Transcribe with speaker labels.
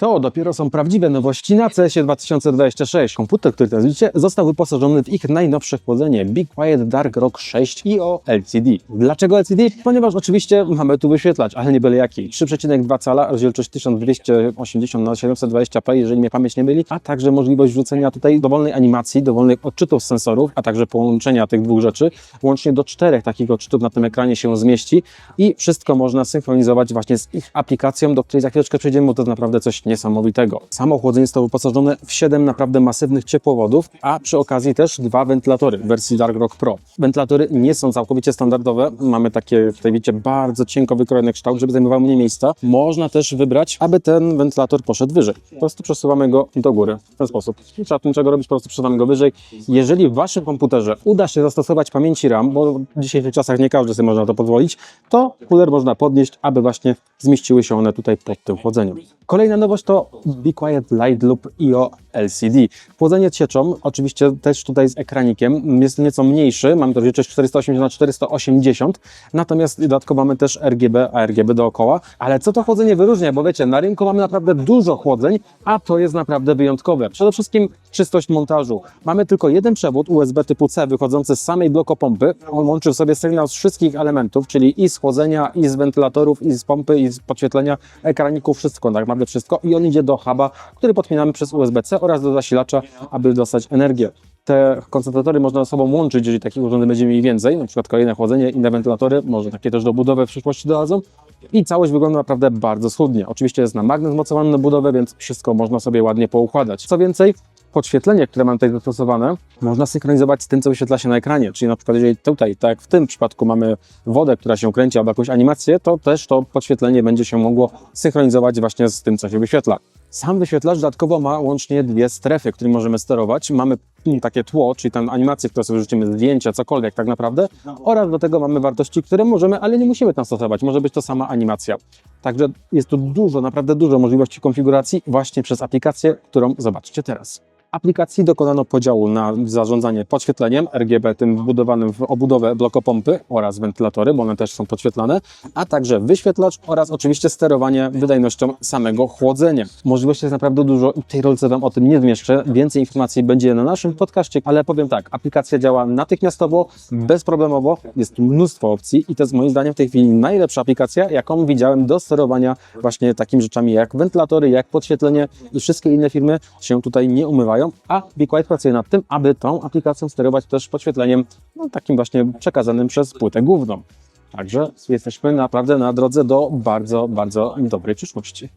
Speaker 1: To dopiero są prawdziwe nowości na CS 2026. Komputer, który teraz widzicie, został wyposażony w ich najnowsze chłodzenie Be Quiet Dark Rock 6 IO LCD. Dlaczego LCD? Ponieważ oczywiście mamy tu wyświetlacz, ale nie byle jaki. 3,2 cala, rozdzielczość 1280 na 720p, jeżeli mnie pamięć nie myli, a także możliwość wrzucenia tutaj dowolnej animacji, dowolnych odczytów sensorów, a także połączenia tych dwóch rzeczy. Łącznie do czterech takich odczytów na tym ekranie się zmieści i wszystko można synchronizować właśnie z ich aplikacją, do której za chwileczkę przejdziemy, bo to naprawdę coś niesamowitego. Samo chłodzenie zostało wyposażone w 7 naprawdę masywnych ciepłowodów, a przy okazji też dwa wentylatory w wersji Dark Rock Pro. Wentylatory nie są całkowicie standardowe, mamy takie, tutaj widzicie, bardzo cienko wykrojony kształt, żeby zajmował mniej miejsca. Można też wybrać, aby ten wentylator poszedł wyżej. Po prostu przesuwamy go do góry w ten sposób. Nie trzeba tu niczego robić, po prostu przesuwamy go wyżej. Jeżeli w Waszym komputerze uda się zastosować pamięci RAM, bo w dzisiejszych czasach nie każdy sobie można to pozwolić, to cooler można podnieść, aby właśnie zmieściły się one tutaj pod tym chłodzeniem. Kolejna nowość to Be Quiet Light Loop IO LCD. Chłodzenie cieczą, oczywiście też tutaj z ekranikiem, jest nieco mniejszy, mamy to rozdzielczość 480 na 480, natomiast dodatkowo mamy też RGB, a RGB dookoła. Ale co to chłodzenie wyróżnia? Bo wiecie, na rynku mamy naprawdę dużo chłodzeń, a to jest naprawdę wyjątkowe. Przede wszystkim czystość montażu. Mamy tylko jeden przewód USB typu C wychodzący z samej blokopompy. On łączy w sobie sygnał z wszystkich elementów, czyli i z chłodzenia, i z wentylatorów, i z pompy, i z podświetlenia ekraników, wszystko, tak naprawdę wszystko. I on idzie do huba, który podpinamy przez USB-C oraz do zasilacza, aby dostać energię. Te koncentratory można ze sobą łączyć, jeżeli takich urządzeń będziemy mieli więcej, na przykład kolejne chłodzenie, inne wentylatory, może takie też do budowy w przyszłości dodadzą. I całość wygląda naprawdę bardzo schludnie. Oczywiście jest na magnes mocowany na budowę, więc wszystko można sobie ładnie poukładać. Co więcej, podświetlenie, które mam tutaj zastosowane, można synchronizować z tym, co wyświetla się na ekranie. Czyli na przykład, jeżeli tutaj, tak jak w tym przypadku, mamy wodę, która się kręci albo jakąś animację, to też to podświetlenie będzie się mogło synchronizować właśnie z tym, co się wyświetla. Sam wyświetlacz dodatkowo ma łącznie dwie strefy, którymi możemy sterować. Mamy takie tło, czyli tam animacje, które sobie rzucimy, zdjęcia, cokolwiek tak naprawdę. Oraz do tego mamy wartości, które możemy, ale nie musimy tam stosować. Może być to sama animacja. Także jest tu dużo, naprawdę dużo możliwości konfiguracji właśnie przez aplikację, którą zobaczcie teraz aplikacji dokonano podziału na zarządzanie podświetleniem RGB, tym wbudowanym w obudowę blokopompy oraz wentylatory, bo one też są podświetlane, a także wyświetlacz oraz oczywiście sterowanie wydajnością samego chłodzenia. Możliwości jest naprawdę dużo i w tej rolce Wam o tym nie zmieszczę. Więcej informacji będzie na naszym podcaście, ale powiem tak, aplikacja działa natychmiastowo, bezproblemowo, jest mnóstwo opcji i to jest moim zdaniem w tej chwili najlepsza aplikacja, jaką widziałem do sterowania właśnie takimi rzeczami jak wentylatory, jak podświetlenie i wszystkie inne firmy się tutaj nie umywają a Be Quiet pracuje nad tym, aby tą aplikacją sterować też podświetleniem no, takim właśnie przekazanym przez płytę główną. Także jesteśmy naprawdę na drodze do bardzo, bardzo dobrej przyszłości.